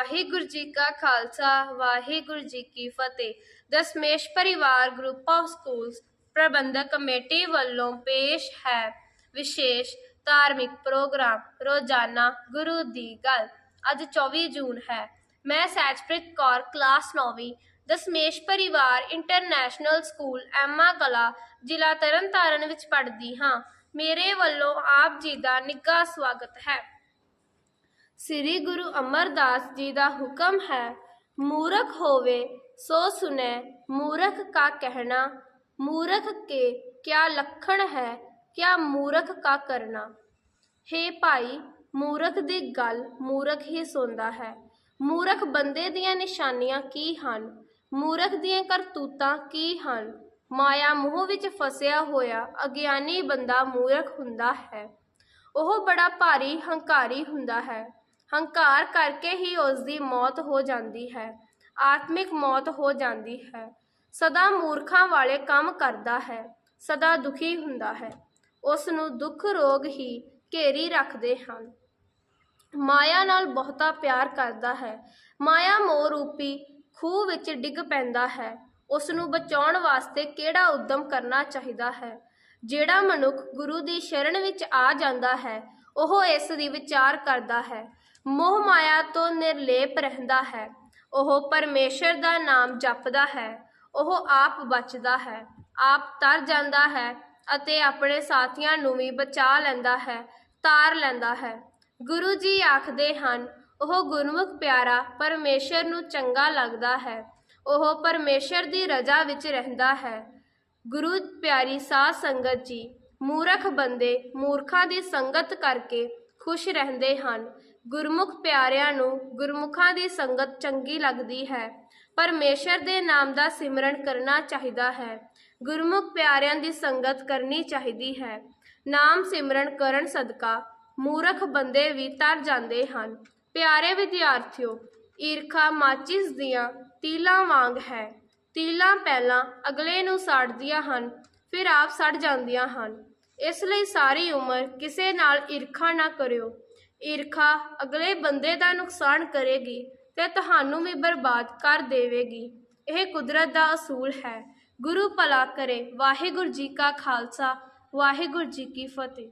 ਵਾਹਿਗੁਰੂ ਜੀ ਕਾ ਖਾਲਸਾ, ਵਾਹਿਗੁਰੂ ਜੀ ਕੀ ਫਤਿਹ। Dasmesh Parivar group of schools Parbandhak committee ਵੱਲੋਂ ਪੇਸ਼ ਹੈ ਵਿਸ਼ੇਸ਼ ਧਾਰਮਿਕ ਪ੍ਰੋਗਰਾਮ, ਰੋਜ਼ਾਨਾ ਗੁਰੂ ਦੀ ਗੱਲ। ਅੱਜ 24 ਜੂਨ ਹੈ। ਮੈਂ ਸੈਜਪ੍ਰੀਤ ਕੌਰ, ਕਲਾਸ 9ਵੀਂ Dasmesh Parivar international school Emma ਕਲਾ ਜ਼ਿਲ੍ਹਾ ਤਰਨਤਾਰਨ ਵਿੱਚ ਪੜ੍ਹਦੀ ਹਾਂ। ਮੇਰੇ ਵੱਲੋਂ ਆਪ ਜੀ ਦਾ ਨਿੱਘਾ ਸਵਾਗਤ ਹੈ। ਸ੍ਰੀ ਗੁਰੂ ਅਮਰਦਾਸ ਜੀ ਦਾ ਹੁਕਮ ਹੈ, ਮੂਰਖ ਹੋਵੇ, ਸੋ ਸੁਨੇ, ਮੂਰਖ ਕਾ ਕਹਿਣਾ, ਮੂਰਖ ਕੇ ਕਿਆ ਲਖਣ ਹੈ, ਕਿਆ ਮੂਰਖ ਕਾ ਕਰਨਾ। ਹੇ ਭਾਈ, ਮੂਰਖ ਦੀ ਗੱਲ ਮੂਰਖ ਹੀ ਸੁਣਦਾ ਹੈ। ਮੂਰਖ ਬੰਦੇ ਦੀਆਂ ਨਿਸ਼ਾਨੀਆਂ ਕੀ ਹਨ? ਮੂਰਖ ਦੀਆਂ ਕਰਤੂਤਾਂ ਕੀ ਹਨ? ਮਾਇਆ ਮੋਹ ਵਿੱਚ ਫਸਿਆ ਹੋਇਆ ਅਗਿਆਨੀ ਬੰਦਾ ਮੂਰਖ ਹੁੰਦਾ ਹੈ। ਉਹ ਬੜਾ ਭਾਰੀ ਹੰਕਾਰੀ ਹੁੰਦਾ ਹੈ। ਹੰਕਾਰ ਕਰਕੇ ਹੀ ਉਸ ਦੀ ਮੌਤ ਹੋ ਜਾਂਦੀ ਹੈ, ਆਤਮਿਕ ਮੌਤ ਹੋ ਜਾਂਦੀ ਹੈ। ਸਦਾ ਮੂਰਖਾਂ ਵਾਲੇ ਕੰਮ ਕਰਦਾ ਹੈ, ਸਦਾ ਦੁਖੀ ਹੁੰਦਾ ਹੈ। ਉਸ ਨੂੰ ਦੁੱਖ ਰੋਗ ਹੀ ਘੇਰੀ ਰੱਖਦੇ ਹਨ। ਮਾਇਆ ਨਾਲ ਬਹੁਤਾ ਪਿਆਰ ਕਰਦਾ ਹੈ। ਮਾਇਆ ਮੋਹ ਰੂਪੀ ਖੂਹ ਵਿੱਚ ਡਿੱਗ ਪੈਂਦਾ ਹੈ। ਉਸ ਨੂੰ ਬਚਾਉਣ ਵਾਸਤੇ ਕਿਹੜਾ ਉਦਮ ਕਰਨਾ ਚਾਹੀਦਾ ਹੈ? ਜਿਹੜਾ ਮਨੁੱਖ ਗੁਰੂ ਦੀ ਸ਼ਰਨ ਵਿੱਚ ਆ ਜਾਂਦਾ ਹੈ, ਉਹ ਇਸ ਦੀ ਵਿਚਾਰ ਕਰਦਾ ਹੈ। ਮੋਹ ਮਾਇਆ ਤੋਂ ਨਿਰਲੇਪ ਰਹਿੰਦਾ ਹੈ। ਉਹ ਪਰਮੇਸ਼ਰ ਦਾ ਨਾਮ ਜਪਦਾ ਹੈ। ਉਹ ਆਪ ਬਚਦਾ ਹੈ। ਆਪ ਤਰ ਜਾਂਦਾ ਹੈ ਅਤੇ ਆਪਣੇ ਸਾਥੀਆਂ ਨੂੰ ਵੀ ਬਚਾ ਲੈਂਦਾ ਹੈ, ਤਾਰ ਲੈਂਦਾ ਹੈ। ਗੁਰੂ ਜੀ ਆਖਦੇ ਹਨ, ਉਹ ਗੁਰਮੁਖ ਪਿਆਰਾ ਪਰਮੇਸ਼ਰ ਨੂੰ ਚੰਗਾ ਲੱਗਦਾ ਹੈ। ਉਹ ਪਰਮੇਸ਼ਰ ਦੀ ਰਜ਼ਾ ਵਿੱਚ ਰਹਿੰਦਾ ਹੈ। ਗੁਰੂ ਪਿਆਰੀ ਸਾਧ ਸੰਗਤ ਜੀ, ਮੂਰਖ ਬੰਦੇ ਮੂਰਖਾਂ ਦੀ ਸੰਗਤ ਕਰਕੇ ਖੁਸ਼ ਰਹਿੰਦੇ ਹਨ। ਗੁਰਮੁਖ ਪਿਆਰਿਆਂ ਨੂੰ ਗੁਰਮੁਖਾਂ ਦੀ ਸੰਗਤ ਚੰਗੀ ਲੱਗਦੀ ਹੈ। ਪਰਮੇਸ਼ਰ ਦੇ ਨਾਮ ਦਾ ਸਿਮਰਨ ਕਰਨਾ ਚਾਹੀਦਾ ਹੈ। ਗੁਰਮੁਖ ਪਿਆਰਿਆਂ ਦੀ ਸੰਗਤ ਕਰਨੀ ਚਾਹੀਦੀ ਹੈ। ਨਾਮ ਸਿਮਰਨ ਕਰਨ ਸਦਕਾ ਮੂਰਖ ਬੰਦੇ ਵੀ ਤਰ ਜਾਂਦੇ ਹਨ। ਪਿਆਰੇ ਵਿਦਿਆਰਥੀਓ, ਈਰਖਾ ਮਾਚਿਸ ਦੀਆਂ ਤੀਲਾਂ ਵਾਂਗ ਹੈ। ਤੀਲਾਂ ਪਹਿਲਾਂ ਅਗਲੇ ਨੂੰ ਸਾੜਦੀਆਂ ਹਨ, ਫਿਰ ਆਪ ਸੜ ਜਾਂਦੀਆਂ ਹਨ। ਇਸ ਲਈ ਸਾਰੀ ਉਮਰ ਕਿਸੇ ਨਾਲ ਈਰਖਾ ਨਾ ਕਰਿਓ। ਈਰਖਾ ਅਗਲੇ ਬੰਦੇ ਦਾ ਨੁਕਸਾਨ ਕਰੇਗੀ ਤੇ ਤੁਹਾਨੂੰ ਵੀ ਬਰਬਾਦ ਕਰ ਦੇਵੇਗੀ। ਇਹ ਕੁਦਰਤ ਦਾ ਅਸੂਲ ਹੈ। ਗੁਰੂ ਭਲਾ ਕਰੇ। ਵਾਹਿਗੁਰੂ ਜੀ ਕਾ ਖਾਲਸਾ। ਵਾਹਿਗੁਰੂ ਜੀ ਕੀ ਫਤਿਹ।